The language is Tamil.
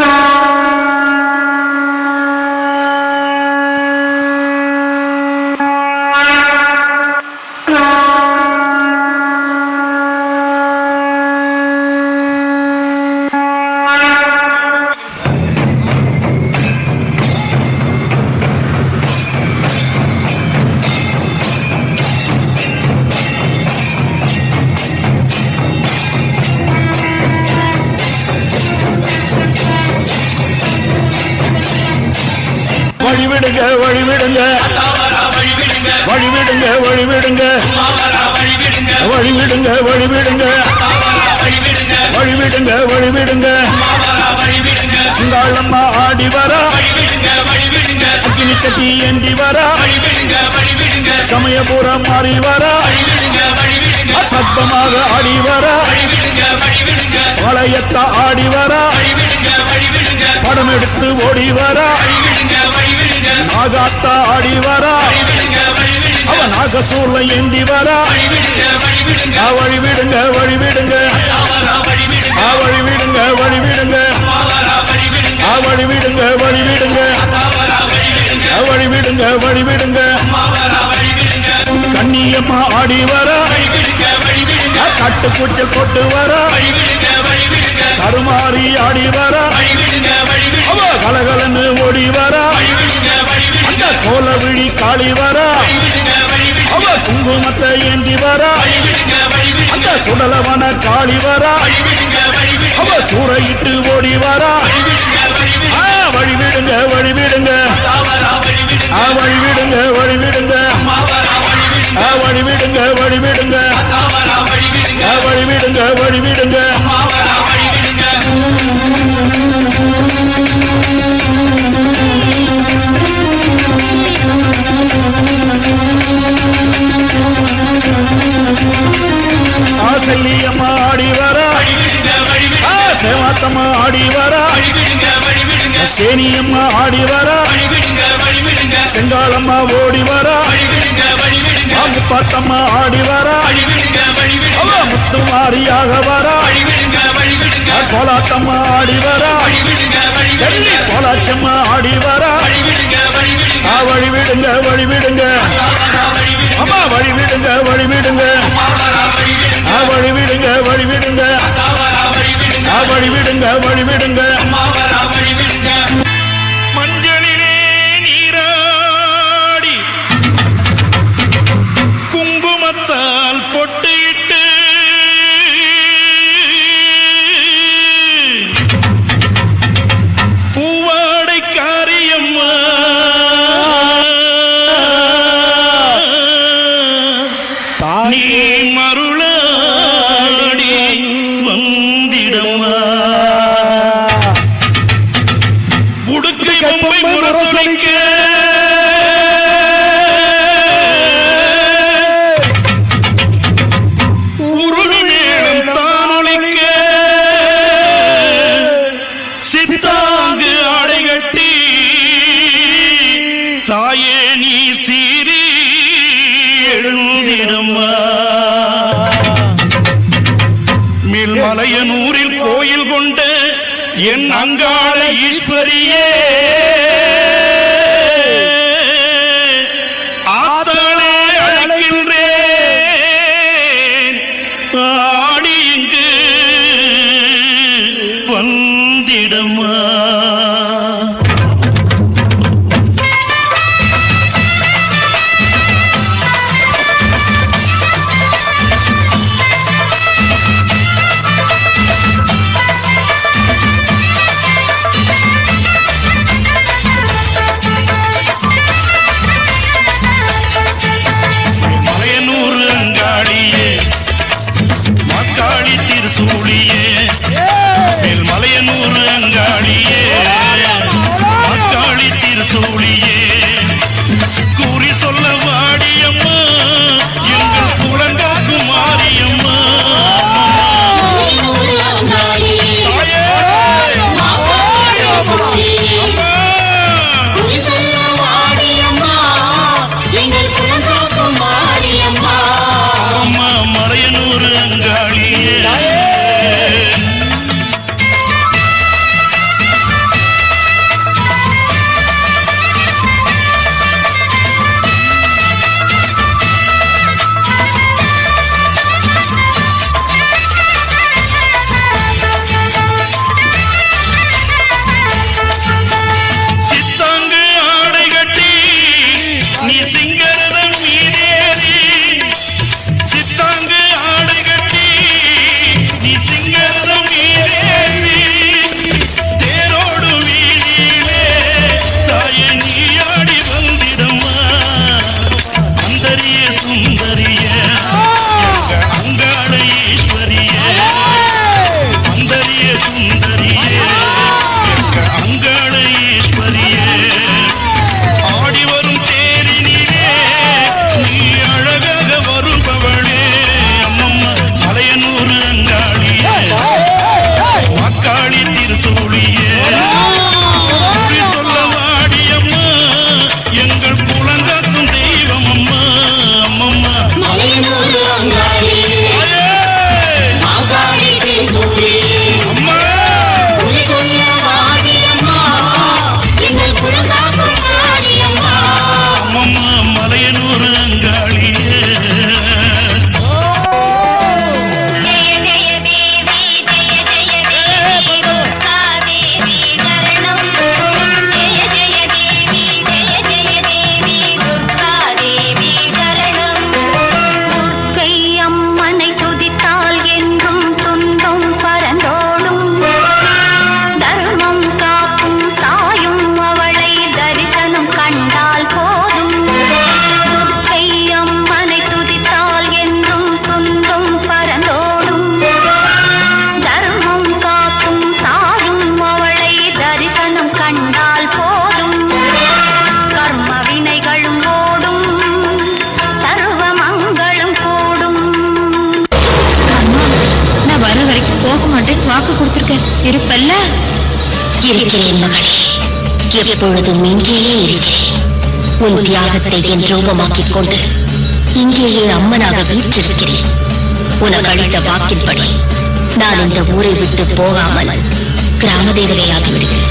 Bye. வழிவிடுங்க வழிவிடுங்க. வழிவிடுங்க வழிவிடுங்க. வழிவிடுங்க வழிவிடுங்க. வழிவிடுங்க வழிவிடுங்க. உங்களம்மா ஆடி வரா. அக்கினி சட்டி ஏந்தி வரா. சமயபுரம் மாறி வரா. சத்தமாக ஆடி வரா. வளையத்த ஆடி வரா. படம் எடுத்து ஓடி வரா. நாகாத்தா ஆடி வரா. அவன் நாகசூர்ல ஏந்தி வரா. ஆ, வழி விடுங்க வழி விடுங்க ஆ, வழி விடுங்க வழி விடுங்க வழி விடுங்க வழி விடுங்க வழி விடுங்க வழி விடுங்க கண்ணியம்மா ஆடி வர. ஆ, கொட்டு வர. கருமாறி ஆடி வர. கலகலன்னு ஓடி வர. அந்த கோல விழி காளி வர. அவ குங்குமத்தை ஏந்தி வர. அந்த சுடலவன காளி வர. அவ சூறையிட்டு ஓடி வரா. வழிவிடுங்க வழிவிடுங்க. வழிவிடுங்க வழிவிடுங்க. ஆசல்லியம்மா ஆடி வரா. சேவாத்தம்மா ஆடி வரா. சேனியம்மா ஆடி வரா. செங்காலம்மா ஓடி வரா. முப்பாத்தம்மா ஆடி வரா. முத்து மாறியாக வரா. கோலாத்தம்மா ஆடி வரா. கோலாச்சம்மா ஆடி வரா. வழிவிடுங்க வழிவிடுங்க. அம்மா வழிவிடுங்க வழிவிடுங்க. வழிவிடுங்க வழிவிடுங்க. வழிவிடுங்க வழிவிடுங்க. தாயே நீ சீறி எழுந்திடம்மா. மேல்மலையனூரில் கோயில் கொண்ட என் அங்காள ஈஸ்வரியே. மாரியம்மா இருப்பல்ல? இருக்கிறேன் மகளே எப்பொழுதும் இங்கேயே இருக்கிறேன். உன் தியாகத்தை என் ரூபமாக்கிக் கொண்டு இங்கேயே அம்மனாக வீற்றிருக்கிறேன். உனக்கு அளித்த வாக்கின்படி நான் இந்த ஊரை விட்டு போகாமல் கிராம தேவதையாகி விடுகிறேன்